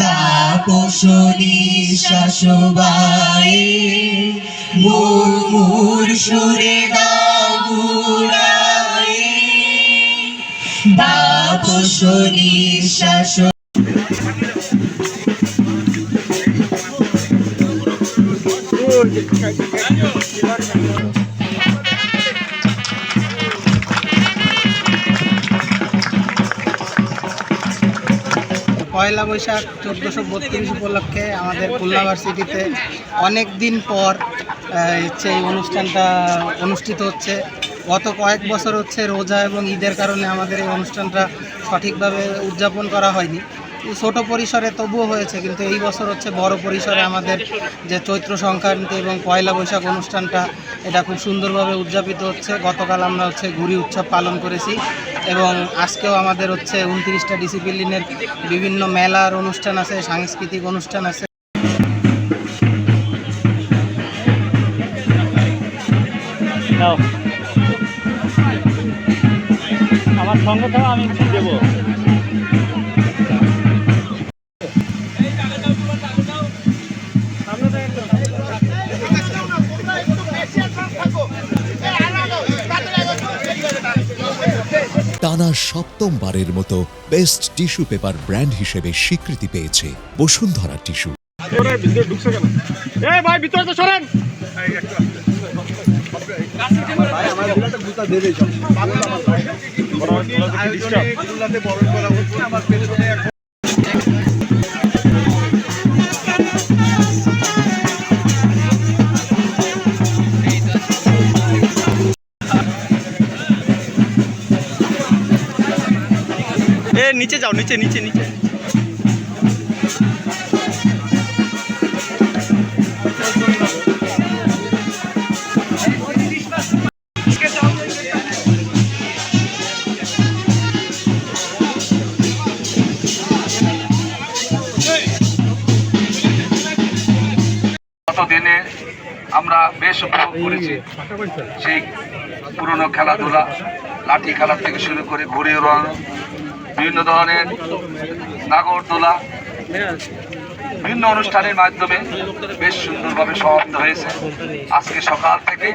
তাপসনী শাসবাই মুর সুরে দাগুড়াই তাপসনী শাস পয়লা বৈশাখ চোদ্দোশো বত্রিশ উপলক্ষে আমাদের খুলনা ভার্সিটিতে অনেক দিন পর হচ্ছে এই অনুষ্ঠানটা অনুষ্ঠিত হচ্ছে। গত কয়েক বছর হচ্ছে রোজা এবং ঈদের কারণে আমাদের এই অনুষ্ঠানটা সঠিকভাবে উদযাপন করা হয়নি। ছোট পরিসরে তবুও হয়েছে, কিন্তু এই বছর হচ্ছে বড় পরিসরে আমাদের যে চৈত্র সংক্রান্তি এবং পয়লা বৈশাখ অনুষ্ঠানটা, এটা খুব সুন্দরভাবে উদযাপিত হচ্ছে। গতকাল আমরা হচ্ছে ঘুরি উৎসব পালন করেছি এবং আজকেও আমাদের হচ্ছে উনত্রিশটা ডিসিপ্লিনের বিভিন্ন মেলার অনুষ্ঠান আছে, সাংস্কৃতিক অনুষ্ঠান আছে। আমার সঙ্গে থাকা, আমি দেবো। টানা সপ্তমবারের মতো বেস্ট টিস্যু পেপার ব্র্যান্ড হিসেবে স্বীকৃতি পেয়েছে বসুন্ধরা টিস্যু এ, নিচে যাও, নিচে নিচে নিচে। দিনে আমরা বেশ উপভোগ করেছি। সেই পুরনো খেলাধুলা, লাঠি খেলা থেকে শুরু করে ঘুরে উড়ানো বিভিন্ন ধরনের নাগরদোলা বিভিন্ন অনুষ্ঠানের মাধ্যমে বেশ সুন্দরভাবে সমাপ্ত হয়েছে। আজকে সকাল থেকে